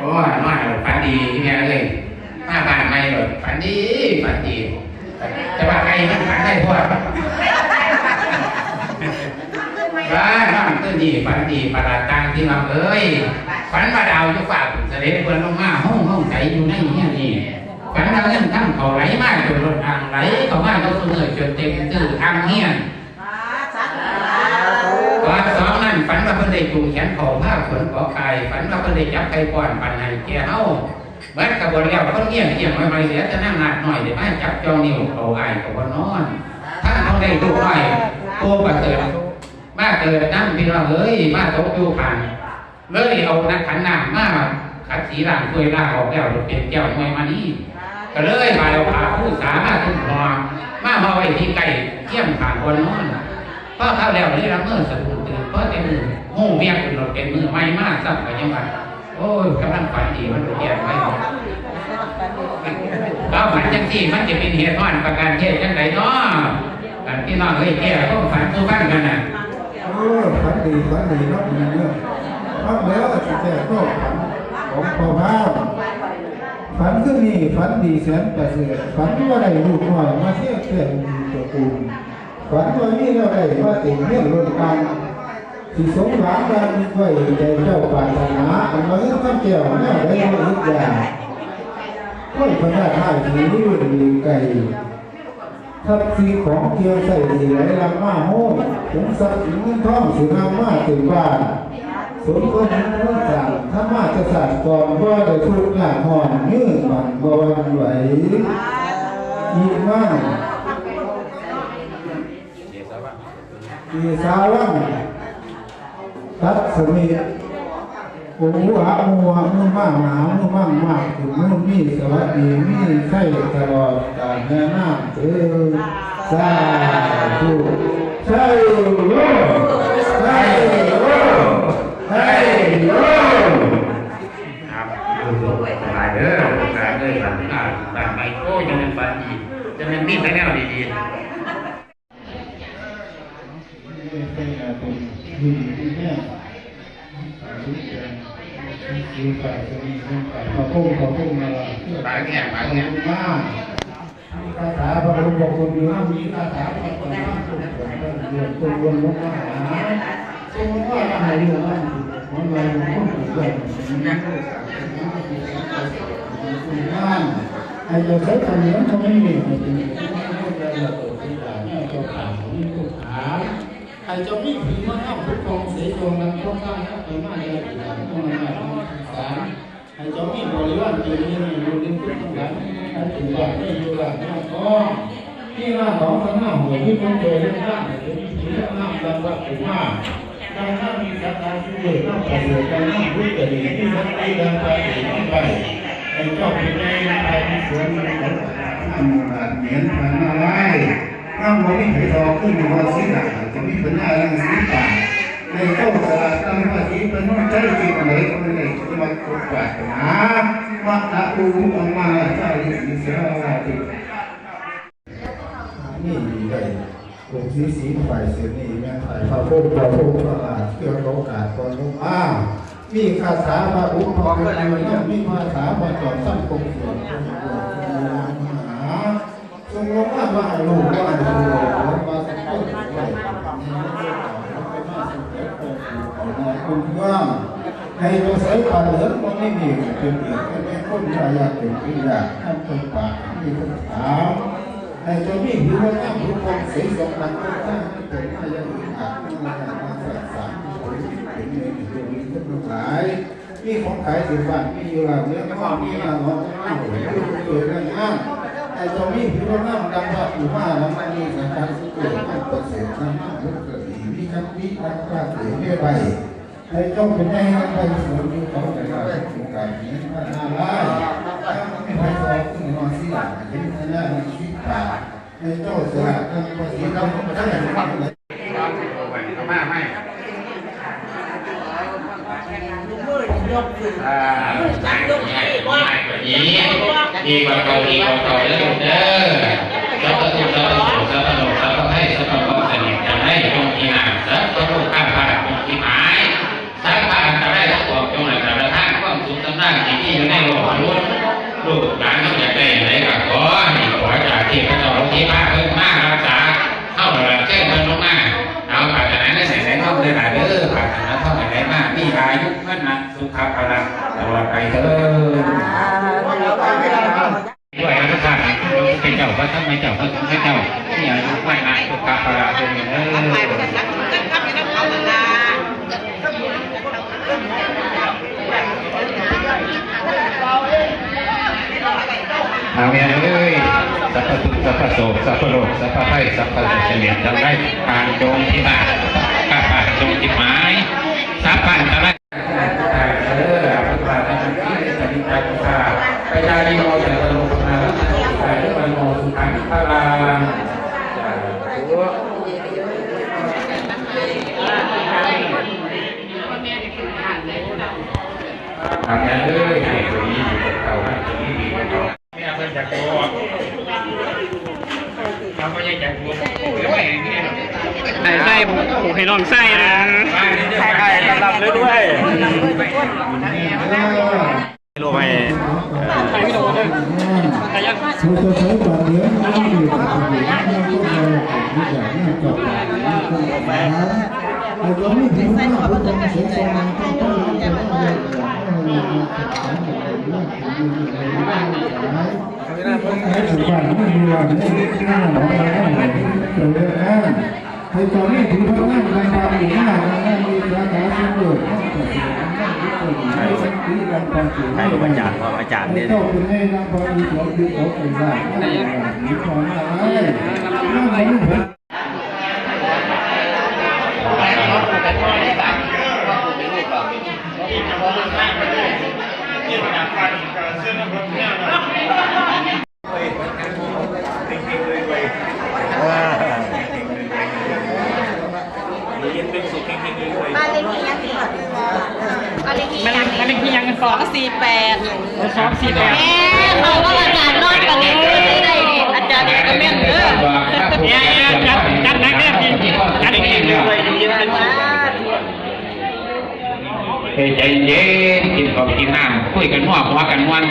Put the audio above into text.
โอ้ยน้อยฝันดีแม่เลยมาบ้านไม่เลยฝันดีฝันดีแต่ว่าใครมันฝันได้พอว่าน้องตื่นดีฝันดีประหลาดตังที่น้องเอ้ยฝันว่าดาวจะฝากเสด็จเพิ่นลงมาห้องห้องใจอยู่ในเฮียนี่ฝันว่าเงินทั้งเขาไหลมาจนรถทางไหลเข้ามาเขาเสนอจนเต็มตื้อทางเฮียน ตอนสองนั้นฝันว่าเพิ่นได้จูงแข นเขาผ้าขนขอไก่ฝันว่าเพิ่นได้จับไก่ป้อนปันให้แก่เฮาเบิดกระบวนแล้วเพิ่นเงี้ยงเงี้ยงไม่ไม่เหลือจะนั่งหนักหน่อยเดี๋ยวมาจับจองนิ้วเขาอายเขาบนอนถ้าเขาได้ลูกน้อยโตประเสริฐมาเกิดนั่งพี่น้องเอ้ยมาตกอยู่ผ่านเลยเอานักขันน้ำมาขัดสีร่างถ้วยล่างออกแล้วเป็นแก้วมวยมานี่ก็เลยมาเอาพาผู้สามาขึ้นหอมามาไว้ที่ไก่เที่ยมผ่านคนนอน พอเข้าแล้วนี่ละเมื่อสะดุ้งตื่นเพราะแต่มือหูเมียขึ้นรถเป็นมือไม่มากสักก็ยังว่าโอ้ยกำลังฝันดีมันเปลี่ยนไปก็ฝันจังที่มันจะเป็นเหตุร้อนประการเทศจังไดเนาะกันที่น้องเฮ้ยแก่ก็ฝันตัวบ้านกันน่ะเออฝันดีฝันดีเนาะมันเรื่องฟังแล้วสิแก่ก็ฝันของพ่อพาฝันคือนี่ฝันดีแสนประเสริฐฝันว่าได้ลูกน้อยมาเที่ยวเที่ยวมีตัวกูล ฝันว่ามีเราได้ว่าเต็มเรื่องรถกันสิสงหวังการมีไว้ใจเจ้าปรารถนาอันมาเรื่องข้าเจ้าแม่ได้มาอีกอย่างค่อยพระท่าทีนี้ดีไกลทัพสีของเกียวใส่ดีไหลลำมาโห้ถึงสักถึงเงินทองสีนามาถึงบ้านสมก็นั้นเรื่องสั่งถ้ามาจะสั่งก่อนว่าได้ทุกอย่างห่อนยืดมันบวันไหวอีกมั่ง อีสาวังตัดสมิทกูหัวมัวมือมากหนามือมั่งมากถึงมือมีสวัสดีมีใส่ตลอดกาลแน่น้ำเออสาธุใช่โยใช่โยใช่โยครับดูสบายเด้อสบายเด้อฝันอ่าฝันไปโอ้ยจะเป็นฝันดีกจะเป็นมีแต่แนวดีนี่ คือฝ่ายจะมีคนฝ่ายขอพุ่งขอพุ่งมาละเพื่อๆตายแก่ตายขอบแก่มากมีคาถาพระพุทธคุณอยู่นะมีคาถาพระพุทธคุณเรื่องตัวรวมลงมาหาทรงว่าอะไรเรื่องนั้นมันอะไรมันก็ถูกต้องมันไม่ได้คุณงานอ้เราใช้คำนี้เขาไม่มีจริงๆไม่ได้เราตัวที่ด่าเนี่ยเราถามนี่ก็ถามไอ้เจ้ามีผีมาเข้าทุกกองเสียจงนั้นก็ได้นะไปมาเลยต้องมาสามให้เจ้ามีบริวารที่นี่อยู่ในทุกทั้งหลายให้ถึงว่าไม่อยู่หลังหน้าก็ที่หน้าของข้างหน้าหัวที่มันเจอเรื่องหน้าจะมีผีข้างหน้าดังว่าถึงว่าดังหน้ามีสัตว์ตายที่เกิดหน้าประเสริฐดังหน้ารู้เกิดดีที่สัตว์ตายดังไปถึงไปไอ้เจ้าเป็นในไอ้ที่สวนมันของข้ามหลานเหมียนพันมาไว้ ข้ามหัวที่ไผ่ทองขึ้นหัวสีหลังจะมีปัญหาเรื่องสีตาในเจ้าสลาดตั้งภาษีเป็นน้องใจจริงอะไรก็ไม่ได้จะมากดกวาดนะว่าตะอูอังมาใช่สีเสืออะไรตินี่ดีเลยกลุ่มสีสีฝ่ายเสียนี่แม่ฝ่ายพระพุทธพระพุทธพระอาเกี่ยวกับโอกาสก่อนลงมามีคาถาพระอุปกรณ์อะไรเนี่ยมีคาถาพระจอมสั้นคงส่วนคงส่วนมหาทร งลงมาว่าลูกว่าลูกว่าสักคนคุณว่าในตัวสายป่าเหลืองมันไม่มีเป็นเหลืองแม่คนชายาเป็นพิยาท่านคนป่ามีคนถามในตัวนี้หิวน้ำทุกคนเสียสองพันคนสร้างเป็นพยาธิอาจมามาสักสามคนเป็นเงินเป็นเงินทั้งหลายมีของขายสิบบาทมีอยู่หลังเนื้อข้าวมีหลังหอมข้าวหรือเกิดอะไรอ้างไอ้ ตัวนี้หิวน้ำดังว่าอยู่ว่าแล้วมันมีสังการสุขเกิดมันประเสริฐน้ำมันเกิดดีมีคำวิรักราเสียเรื่อยไปไอ้เจ้าเป็นไงมันไปสวนอยู่เขาแต่ละโอกาสนี้พัฒนาได้ไม่ไปสอบขึ้นมาสิหลังเห็นหน้ามันชีวิตตาไอ้เจ้าสละกันภาษีเราไม่ได้ทำอะไรเอามาให้อ่าดีก นี้ ดีกวามเก่าดีกว่าเก่าแล้วเด้อสัพพสุขสัพพสุขสัพพโลสัพพให้สัพพความสนิทจะให้ตรงที่หนาสัพพโลข้าพาตรงที่หมายสัพพาจะได้ประกอบจงหลักกระทั่งความสุขสำนักที่ที่อยู่ในโลกล้วนลูกหลานต้องอยากได้ไหนกับขอให้ขอจากที่พระเจ้าที่พาะเพิ่มมากรักษาเข้าหลักเจ้าเพิ่มลงมาเอาปากนั้นใส่ใส่เข้าเลยหลายเด้อปากนั้นเท่าไหร่มากมีอายุมั่นนะสุขภาพพลังตลอดไปเด้อ เป็นเจ้าพระธรรมเจ้าพระสงฆ์เจ้าที่อายุมั่นนะสุขภาระเป็นเออเอาเมียเอ้ยสัพพทุสัพพโศกสัพพโลกสัพพไพสัพพะเฉลี่ยทั้งได้การโจงที่มาข้าพาโจงที่หมายสัพพันตะไรเออพุทธาท่านที่สมิทาพุทธาไปได้โมจะตลกนาด้โม สุขังพระรามทำงานเลยให้ตัวนี้ดีกว่าเขาให้ตัวนี้ดีกว่เขาแม่เพิ่นจะโกงทำไม่ใช่จะโกงหรือไม่เนี่ใส่ไส้ผมผูกให้น้องไส้นะใช่ใช่รับเลยด้วยโลไปใครไม่โดนเลยแต่ยังน้ำดื่มกับดื่มน้ำก็เราที่จะนั่งกับน้ำก็แบบนั้น เราจะไม่ถึงว่าพุทธองค์เสียใจมันก็ต้องจะไม่ได้ให้เราศึกษาในเรื่องของ สองสี่แปดสองสี่แปดแม่เขาว่าอาจารย์รอดกันเลยได้ดิอาจารย์ก็แม่นเด้อเนี่ยจัดจัดนักเนี่ยจัดเองเลยใจเย็นกินข้าวกินน้ำคุยกันมั่วหัวกันม่วน